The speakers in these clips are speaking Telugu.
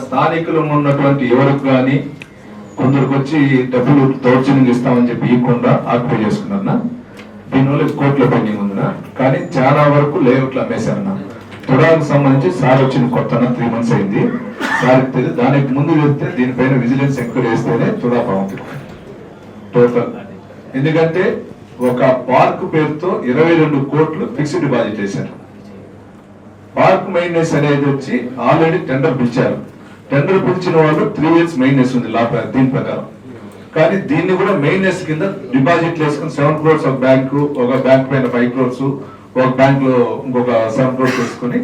స్థానికులు ఉన్నటువంటి ఎవరికి కానీ కొందరికి వచ్చి డబ్బులు దౌర్జన్యం ఇస్తామని చెప్పి ఇవ్వకుండా ఆక్యుపై చేసుకున్నారన్నా. దీనివల్ల కోర్టులో పెండింగ్ ఉందినా కానీ చాలా వరకు లేఅవుట్లు అమ్మేశారన్న. తుడాకు సంబంధించి సార్ వచ్చిన కొత్త త్రీ మంత్స్ అయింది. సార్ తెలియదు దానికి ముందు చెప్తే దీనిపైన విజిలెన్స్ ఎక్కువ చేస్తేనే తుడా బాగుంది. టోటల్ ఎందుకంటే ఒక పార్క్ పేరుతో ఇరవై రెండు కోట్లు ఫిక్స్డ్ డిపాజిట్ చేశారు. పార్క్ మెయింటెనెన్స్ అనేది వచ్చి ఆల్రెడీ టెండర్ పిలిచారు. టెండర్ పిలిచిన వాళ్ళు త్రీ ఇయర్స్ మెయినెస్ ఉంది లా దీని ప్రకారం. కానీ దీన్ని కూడా మెయినెస్ కింద డిపాజిట్ వేసుకుని సెవెన్ క్రోర్స్ ఒక బ్యాంకు ఒక బ్యాంక్ పైన ఫైవ్ క్రోర్స్ ఒక బ్యాంక్లో ఇంకొక సెవెన్ క్రోర్స్ వేసుకుని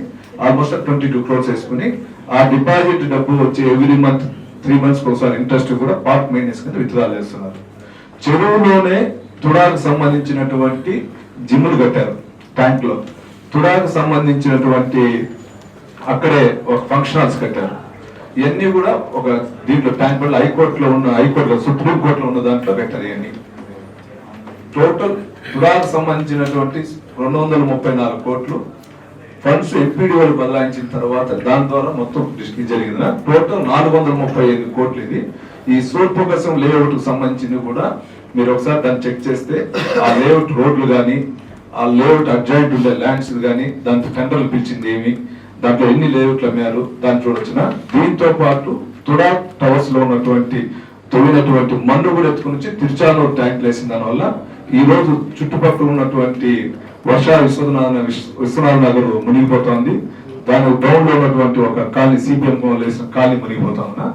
ఆల్మోస్ట్ ట్వంటీ టూ క్రోర్స్ వేసుకుని ఆ డిపాజిట్ డబ్బు వచ్చి ఎవ్రీ మంత్ త్రీ మంత్స్ ఒకసారి ఇంట్రెస్ట్ కూడా పార్క్ మెయింటెనెన్స్ కింద విత్డ్రా చేస్తున్నారు. చెరువులోనే తుడాకు సంబంధించినటువంటి జిమ్లు కట్టారు ట్యాంక్లో. తుడాకు సంబంధించినటువంటి అక్కడే ఒక ఫంక్షన్ హాల్స్ కట్టారు. ఇవన్నీ కూడా ఒక దీంట్లో ట్యాంక్ హైకోర్టులో ఉన్న హైకోర్టులో సుప్రీం కోర్టులో ఉన్న దాంట్లో పెట్టారు ఇవన్నీ టోటల్ తుడాకు సంబంధించినటువంటి రెండు వందల ముప్పై నాలుగు కోట్లు. ఫండ్స్ ఎంపీడీ బదలాయించిన తర్వాత దాని ద్వారా మొత్తం డిస్ట్రిక్ట్ జరిగింది. టోటల్ నాలుగు వందల ముప్పై ఐదు కోట్లు ఇది. ఈ సూర్పకసం లేఅవుట్ సంబంధించింది కూడా మీరు ఒకసారి దాన్ని చెక్ చేస్తే ఆ లేఅవుట్ రోడ్లు కానీ ఆ లేఅవుట్ అడ్జాయింట్ ఉండే ల్యాండ్స్ కానీ దాంట్లో టెండర్లు పిలిచింది ఏమి? దాంట్లో ఎన్ని లేఅవుట్లు అమ్మారు దాన్ని చూడొచ్చిన? దీంతో పాటు తుడా టవర్స్లో ఉన్నటువంటి తొలినటువంటి మన్ను కూడా ఎత్తుకుని వచ్చి తిరుచానూరు ట్యాంక్ వేసిన దానివల్ల ఈ రోజు చుట్టుపక్కల ఉన్నటువంటి వర్ష విశ్వనాథ విశ్వనాథ నగర్ మునిగిపోతోంది. దాని డౌన్లో ఉన్నటువంటి ఒక కాలనీ సిపిఎం వేసిన కాలనీ మునిగిపోతా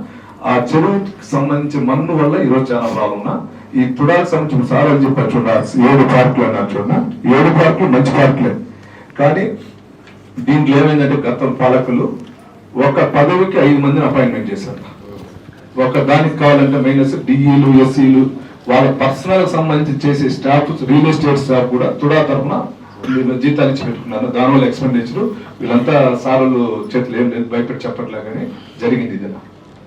ఆ చెరువుకి సంబంధించి మన్ను వల్ల ఈ రోజు చాలా ప్రాబ్లం ఈ తుడాకు సంబంధించిన సార్ అని చెప్పారు చూడ ఏడు పార్కులు అన్నారు చూడ ఏడు పార్కులు మంచి పార్కులే. కానీ దీంట్లో ఏమైందంటే గత పాలకులు ఒక పదవికి ఐదు మందిని అపాయింట్మెంట్ చేశారు. ఒక దానికి కావాలంటే మైనస్ డిఈలు ఎస్సీలు వాళ్ళ పర్సనల్ సంబంధించి చేసే స్టాఫ్ రియల్ ఎస్టేట్ స్టాఫ్ కూడా తుడా తరఫున వీళ్ళు జీతాలు ఇచ్చి పెట్టుకున్నారు. దానివల్ల ఎక్స్పెండిచర్ వీళ్ళంతా సార్లు చేతులు ఏం లేదు భయపెట్టి చెప్పట్లే కానీ జరిగింది ఇది